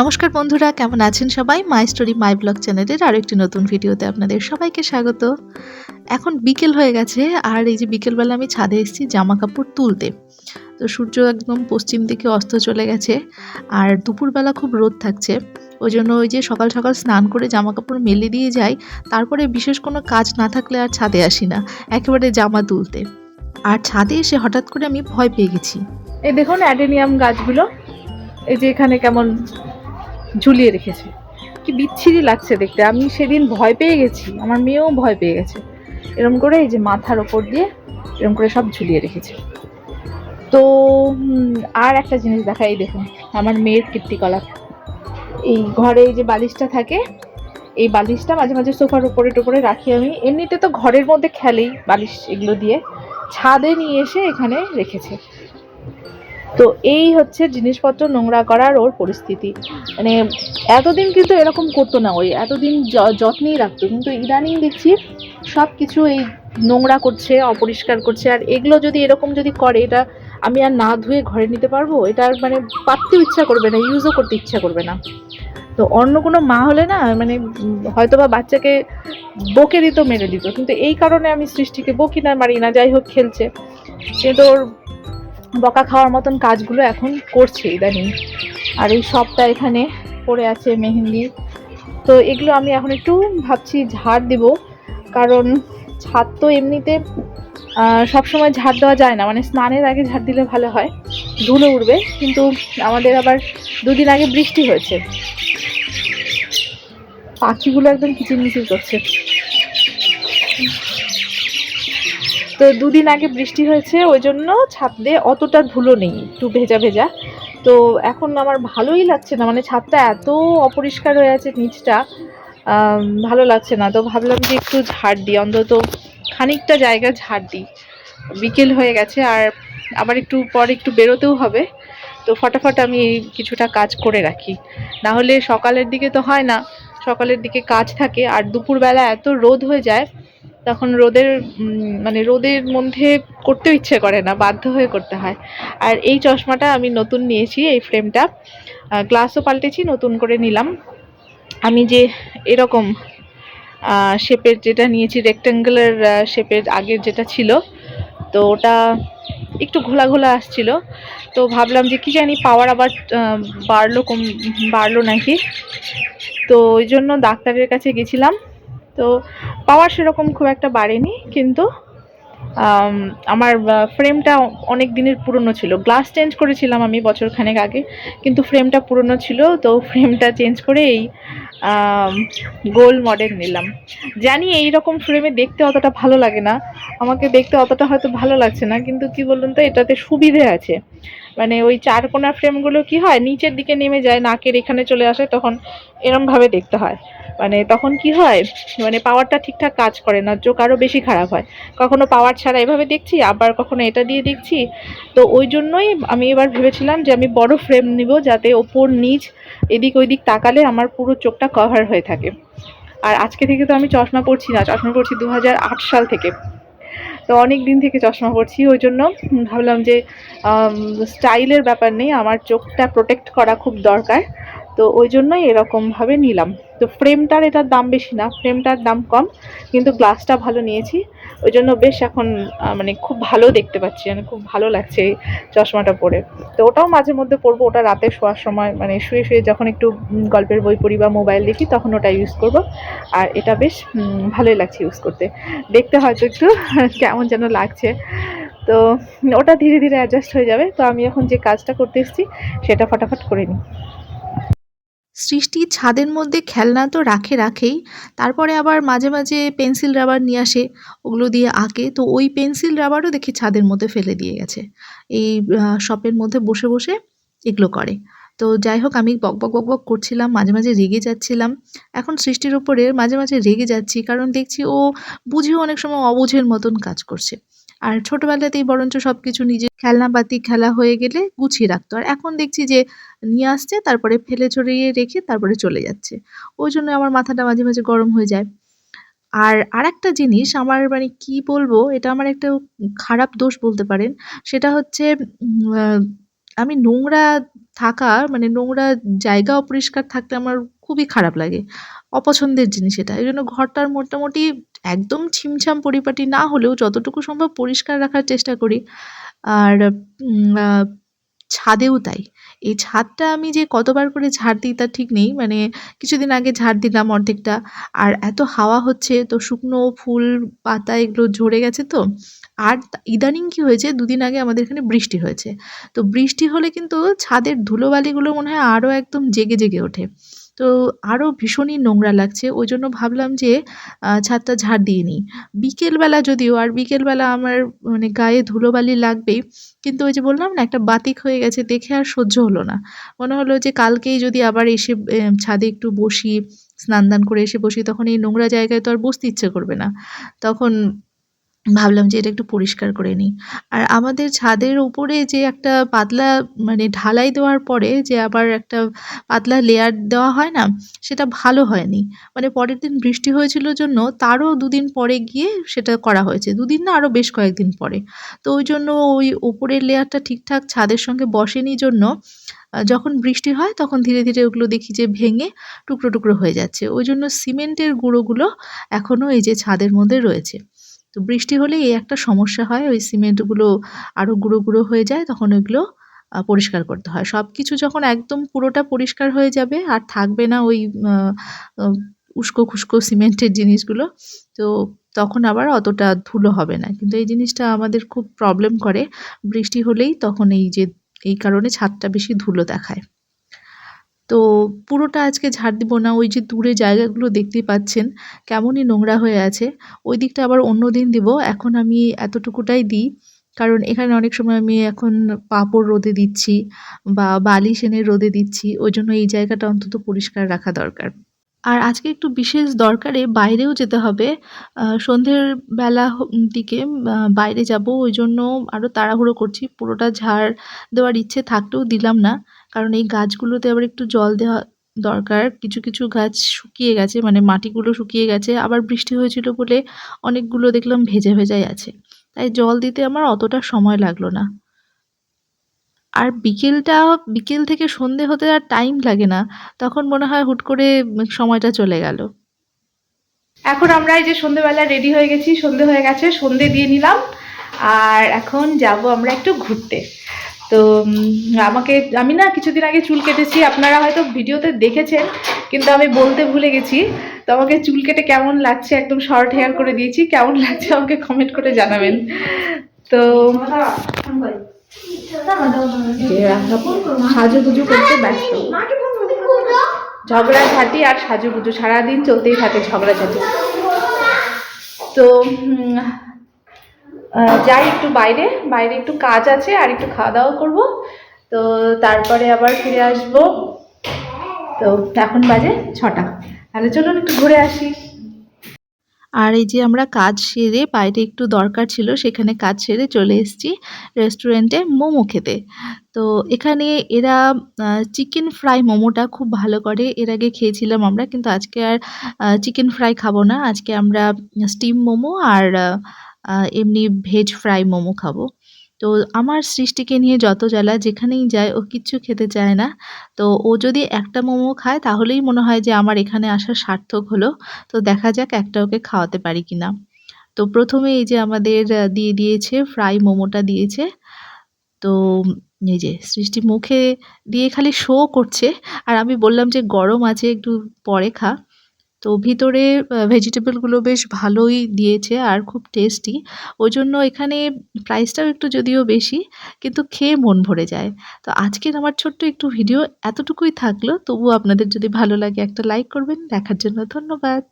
নমস্কার বন্ধুরা, কেমন আছেন সবাই? মাই স্টোরি মাই ব্লগ চ্যানেলের আরও একটি নতুন ভিডিওতে আপনাদের সবাইকে স্বাগত। এখন বিকেল হয়ে গেছে, আর এই যে বিকেলবেলা আমি ছাদে এসেছি জামা কাপড় তুলতে। তো সূর্য একদম পশ্চিম দিকে অস্ত চলে গেছে, আর দুপুরবেলা খুব রোদ থাকছে। ওই জন্য ওই যে সকাল সকাল স্নান করে জামা কাপড় মেলে দিয়ে যাই, তারপরে বিশেষ কোনো কাজ না থাকলে আর ছাদে আসি না, একেবারে জামা তুলতে। আর ছাদে এসে হঠাৎ করে আমি ভয় পেয়ে গেছি। এই দেখুন অ্যাডেনিয়াম গাছগুলো, এই যে এখানে কেমন ঝুলিয়ে রেখেছে। কি বিচ্ছিরি লাগছে দেখতে। আমি সেদিন ভয় পেয়ে গেছি। আমার মেয়েও ভয় পেয়ে গেছে। এরকম করে এই যে মাথার ওপর দিয়ে এরকম করে সব ঝুলিয়ে রেখেছে। তো আর একটা জিনিস দেখা এই দেখুন, আমার মেয়ের কীর্তিকলাপ। এই ঘরে এই যে বালিশটা থাকে, এই বালিশটা মাঝে মাঝে সোফার উপরে টোপরে রাখি আমি। এমনিতে তো ঘরের মধ্যে খেলেই বালিশ এগুলো দিয়ে। ছাদে নিয়ে এসে এখানে রেখেছে। তো এই হচ্ছে জিনিসপত্র নোংরা করার ওর পরিস্থিতি। মানে এতদিন কিন্তু এরকম করতো না ওই, এতদিন যত্নেই রাখতো। কিন্তু ইদানিং দেখছি সব কিছু এই নোংরা করছে, অপরিষ্কার করছে। আর এগুলো যদি এরকম যদি করে, এটা আমি আর না ধুয়ে ঘরে নিতে পারব? এটা আর মানে পাততেও ইচ্ছা করবে না ইউজও করতে ইচ্ছা করবে না। তো অন্য কোনো মা হলে না মানে হয়তো বা বাচ্চাকে বকে দিত, মেরে দিত। কিন্তু এই কারণে আমি সৃষ্টিকে বকি না, মারি না, যাই হোক খেলছে। কিন্তু ওর বকা খাওয়ার মতন কাজগুলো এখন করছে ইদানিং। আর এই সবটা এখানে পড়ে আছে মেহেন্দি। তো এগুলো আমি এখন একটু ভাবছি ঝাড় দিব। কারণ ছাদ তো এমনিতে সবসময় ঝাড় দেওয়া যায় না। মানে স্নানের আগে ঝাড় দিলে ভালো হয়। ধুলো উঠবে কিন্তু আমাদের আবার দুদিন আগে বৃষ্টি হয়েছে। পাখিগুলো একদম কিচিরমিচির করছে। তো দুদিন আগে বৃষ্টি হয়েছে, ওই জন্য ছাদে অতটা ধুলো নেই, একটু ভেজা ভেজা। তো এখন আমার ভালোই লাগছে না মানে ছাদটা এত অপরিষ্কার হয়ে আছে নিচটা ভালো লাগছে না। তো ভাবলাম যে একটু ঝাড় দিই, অন্তত খানিকটা জায়গা ঝাড় দিই। বিকেল হয়ে গেছে, আর আবার একটু পরে একটু বেরোতেও হবে। তো ফটাফট আমি কিছুটা কাজ করে রাখি। না হলে সকালের দিকে তো হয় না, সকালের দিকে কাজ থাকে, আর দুপুরবেলা এত রোদ হয়ে যায় তখন রোদের মানে রোদের মধ্যে করতেও ইচ্ছে করে না, বাধ্য হয়ে করতে হয়। আর এই চশমাটা আমি নতুন নিয়েছি, এই ফ্রেমটা। গ্লাসও পাল্টেছি, নতুন করে নিলাম। আমি যে এরকম শেপের যেটা নিয়েছি রেক্ট্যাঙ্গুলার শেপের আগের যেটা ছিল, তো ওটা একটু ঘোলা ঘোলা আসছিল। তো ভাবলাম যে কি জানি পাওয়ার আবার বাড়লো কম, বাড়লো নাকি। তো ওই জন্য ডাক্তারের কাছে গেছিলাম। তো পাওয়ার সেরকম খুব একটা বাড়েনি, কিন্তু আমার ফ্রেমটা অনেক দিনের পুরনো ছিল। গ্লাস চেঞ্জ করেছিলাম আমি বছরখানেক আগে, কিন্তু ফ্রেমটা পুরনো ছিল, তো ফ্রেমটা চেঞ্জ করে এই গোল মডেল নিলাম। জানি এই রকম ফ্রেমে দেখতে অতটা ভালো লাগে না, আমাকে দেখতে অতটা হয়তো ভালো লাগছে না, কিন্তু কি বলুন তো, এটাতে সুবিধে আছে। মানে ওই চার কোনা ফ্রেমগুলো কি হয়, নিচের দিকে নেমে যায়, নাকের এখানে চলে আসে, তখন এরমভাবে দেখতে হয়। মানে তখন কি হয় মানে পাওয়ারটা ঠিকঠাক কাজ করে না, চোখ আরও বেশি খারাপ হয়। কখনো পাওয়ার ছাড়া এভাবে দেখছি, আবার কখনো এটা দিয়ে দেখছি। তো ওই জন্যই আমি এবার ভেবেছিলাম যে আমি বড় ফ্রেম নিব যাতে ওপর, নিচ, এদিক ওইদিক তাকালে আমার পুরো চোখটা কভার হয়ে থাকে। আর আজকে থেকে তো আমি চশমা পরছি না, চশমা পরছি দু হাজার আট সাল থেকে। তো অনেক দিন থেকে চশমা পরছি, ওই জন্য ভাবলাম যে স্টাইলের ব্যাপার নেই, আমার চোখটা প্রোটেক্ট করা খুব দরকার। তো ওই জন্যই এরকমভাবে নিলাম। তো ফ্রেমটার এটার দাম বেশি না ফ্রেমটার দাম কম, কিন্তু গ্লাসটা ভালো নিয়েছি। ওই জন্য বেশ এখন মানে খুব ভালো দেখতে পাচ্ছি মানে খুব ভালো লাগছে এই চশমাটা পরে। তো ওটাও মাঝে মধ্যে পরবো, ওটা রাতে শোয়ার সময় মানে শুয়ে শুয়ে যখন একটু গল্পের বই পড়ি বা মোবাইল দেখি, তখন ওটা ইউজ করব। আর এটা বেশ ভালোই লাগছে ইউজ করতে। দেখতে হয়তো একটু কেমন যেন লাগছে। তো ওটা ধীরে ধীরে অ্যাডজাস্ট হয়ে যাবে। তো আমি এখন যে কাজটা করতে এসেছি, সেটা ফটাফট করে নিই। সৃষ্টি ছাদের মধ্যে খেলনা তো রাখে রাখেই, তারপরে আবার মাঝে মাঝে পেন্সিল রাবার নিয়ে আসে, ওগুলো দিয়ে আঁকে। তো ওই পেন্সিল রাবারও দেখি ছাদের মধ্যে ফেলে দিয়ে গেছে। এই শপের মধ্যে বসে বসে এগুলো করে। তো যাই হোক, আমি বক বক বক বক করছিলাম, মাঝে মাঝে রেগে যাচ্ছিলাম। এখন সৃষ্টির ওপরে মাঝে মাঝে রেগে যাচ্ছি, কারণ দেখছি ও বুঝেও অনেক সময় অবুঝের মতন কাজ করছে। আর ছোটোবেলাতেই বরঞ্চ সব কিছু নিজে খেলনাপাতি খেলা হয়ে গেলে গুছিয়ে রাখতো। আর এখন দেখছি যে নিয়ে আসছে, তারপরে ফেলে ছড়িয়ে রেখে তারপরে চলে যাচ্ছে। ওই জন্য আমার মাথাটা মাঝে মাঝে গরম হয়ে যায়। আর আরেকটা জিনিস, আমার মানে কি বলব, এটা আমার একটা খারাপ দোষ বলতে পারেন। সেটা হচ্ছে আমি নোংরা থাকা মানে নোংরা জায়গা অপরিষ্কার থাকলে আমার খুবই খারাপ লাগে। অপছন্দের জিনিস এটা। এই জন্য ঘরটার মোটামুটি একদম ছিমছাম পরিপাটি না হলেও যতটুকু সম্ভব পরিষ্কার রাখার চেষ্টা করি। আর ছাদেও তাই। এই ছাদটা আমি যে কতবার করে ঝাড় দিই তা ঠিক নেই মানে কিছুদিন আগে ঝাড় দিলাম অর্ধেকটা। আর এত হাওয়া হচ্ছে, তো শুকনো ফুল, পাতা এগুলো ঝরে গেছে তো। আর ইদানিং কি হয়েছে, দুদিন আগে আমাদের এখানে বৃষ্টি হয়েছে। তো বৃষ্টি হলে কিন্তু ছাদের ধুলোবালিগুলো মনে হয় আরও একদম জেগে জেগে ওঠে। তো আরও ভীষণই নোংরা লাগছে। ওই জন্য ভাবলাম যে ছাদটা ঝাড় দিয়ে নিই। বিকেলবেলা যদিও, আর বিকেলবেলা আমার মানে গায়ে ধুলোবালি লাগবেই, কিন্তু ওই যে বললাম না, একটা বাতিক হয়ে গেছে, দেখে আর সহ্য হলো না। মনে হলো যে কালকেই যদি আবার এসে ছাদে একটু বসি স্নান দান করে এসে বসি, তখন এই নোংরা জায়গায় তো আর বসতে ইচ্ছে করবে না। তখন ভাবলাম যে এটা একটু পরিষ্কার করে নিই। আর আমাদের ছাদের উপরে যে একটা পাতলা মানে ঢালাই দেওয়ার পরে যে আবার একটা পাতলা লেয়ার দেওয়া হয় না, সেটা ভালো হয়নি। মানে পরের দিন বৃষ্টি হয়েছিল জন্য তারও দুদিন পরে গিয়ে সেটা করা হয়েছে। দুদিন না, আরও বেশ কয়েকদিন পরে। তো ওই জন্য ওই ওপরের লেয়ারটা ঠিকঠাক ছাদের সঙ্গে বসেনি জন্য, যখন বৃষ্টি হয় তখন ধীরে ধীরে ওগুলো দেখি যে ভেঙে টুকরো টুকরো হয়ে যাচ্ছে। ওই জন্য সিমেন্টের গুঁড়োগুলো এখনও এই যে ছাদের মধ্যে রয়েছে। তো বৃষ্টি হলে এই একটা সমস্যা হয়, ওই সিমেন্টগুলো আরও গুঁড়ো গুঁড়ো হয়ে যায়, তখন ওইগুলো পরিষ্কার করতে হয়। সব কিছু যখন একদম পুরোটা পরিষ্কার হয়ে যাবে, আর থাকবে না ওই উস্কো খুস্কো সিমেন্টের জিনিসগুলো, তো তখন আবার অতটা ধুলো হবে না। কিন্তু এই জিনিসটা আমাদের খুব প্রবলেম করে। বৃষ্টি হলেই তখন এই যে, এই কারণে ছাদটা বেশি ধুলো দেখায়। তো পুরোটা আজকে ঝাড় দিব না, ওই যে দূরে জায়গাগুলো দেখতে পাচ্ছেন, কেমনই নোংরা হয়ে আছে। ওই দিকটা আবার অন্য দিন দিব, এখন আমি এতটুকুটাই দিই, কারণ এখানে অনেক সময় আমি এখন পাঁপড় রোদে দিচ্ছি বা বালিশ এনে রোদে দিচ্ছি, ওই জন্য এই জায়গাটা অন্তত পরিষ্কার রাখা দরকার। আর আজকে একটু বিশেষ দরকারে বাইরেও যেতে হবে। সন্ধ্যের বেলা দিকে বাইরে যাব, ওই জন্য আরও তাড়াহুড়ো করছি। পুরোটা ঝাড় দেওয়ার ইচ্ছে থাকলেও দিলাম না, কারণ এই গাছগুলোতে আবার একটু জল দেওয়া দরকার। কিছু কিছু গাছ শুকিয়ে গেছে মানে মাটিগুলো শুকিয়ে গেছে। আবার বৃষ্টি হয়েছিল বলে অনেকগুলো দেখলাম ভেজা, ভেজাই আছে। তাই জল দিতে আমার অতটা সময় লাগল না। আর বিকেলটা, বিকেল থেকে সন্ধে হতে আর টাইম লাগে না। তখন মনে হয় হুট করে সময়টা চলে গেল। এখন আমরা এই যে সন্ধেবেলা রেডি হয়ে গেছি, সন্ধে হয়ে গেছে, সন্ধে দিয়ে নিলাম। আর এখন যাব আমরা একটু ঘুরতে। তো আমাকে, আমি না কিছুদিন আগে চুল কেটেছি, আপনারা হয়তো ভিডিওতে দেখেছেন, কিন্তু আমি বলতে ভুলে গেছি। তো আমাকে চুল কেটে কেমন লাগছে একদম শর্ট হেয়ার করে দিয়েছি, কেমন লাগছে আমাকে কমেন্ট করে জানাবেন। তো সাজুগুজু করতে ব্যস্ত। ঝগড়াঝাটি আর সাজুগুজু সারাদিন চলতেই থাকে ঝগড়াঝাটি তো যাই একটু বাইরে বাইরে একটু কাজ আছে আর একটু খাওয়া দাওয়া করব। তো তারপরে আবার ফিরে আসব। তো এখন বাজে ছটা। তাহলে চলুন একটু ঘুরে আসি। আর এই যে আমরা কাজ সেরে বাইরে একটু দরকার ছিল, সেখানে কাজ সেরে চলে এসেছি রেস্টুরেন্টে মোমো খেতে। তো এখানে এরা চিকেন ফ্রাই মোমোটা খুব ভালো করে। এর আগে খেয়েছিলাম আমরা, কিন্তু আজকে আর চিকেন ফ্রাই খাব না। আজকে আমরা স্টিম মোমো আর এমনি ভেজ ফ্রাই মোমো খাব। তো আমার সৃষ্টিকে নিয়ে যত জ্বালা যেখানেই যায় ও কিচ্ছু খেতে চায় না। তো ও যদি একটা মোমো খায় তাহলেই মনে হয় যে আমার এখানে আসা সার্থক হলো। তো দেখা যাক একটা ওকে খাওয়াতে পারি কিনা। তো প্রথমে এই যে আমাদের দিয়ে দিয়েছে ফ্রাই মোমোটা দিয়েছে। তো এই যে সৃষ্টি মুখে দিয়ে খালি শো করছে। আর আমি বললাম যে গরম আছে একটু পরে খা। তো ভিতরে ভেজিটেবলগুলো বেশ ভালোই দিয়েছে আর খুব টেস্টি ওই জন্য এখানে প্রাইসটাও একটু যদিও বেশি, কিন্তু খেয়ে মন ভরে যায়। তো আজকের আমার ছোট্ট একটু ভিডিও এতটুকুই থাকল। তবু আপনাদের যদি ভালো লাগে একটা লাইক করবেন। দেখার জন্য ধন্যবাদ।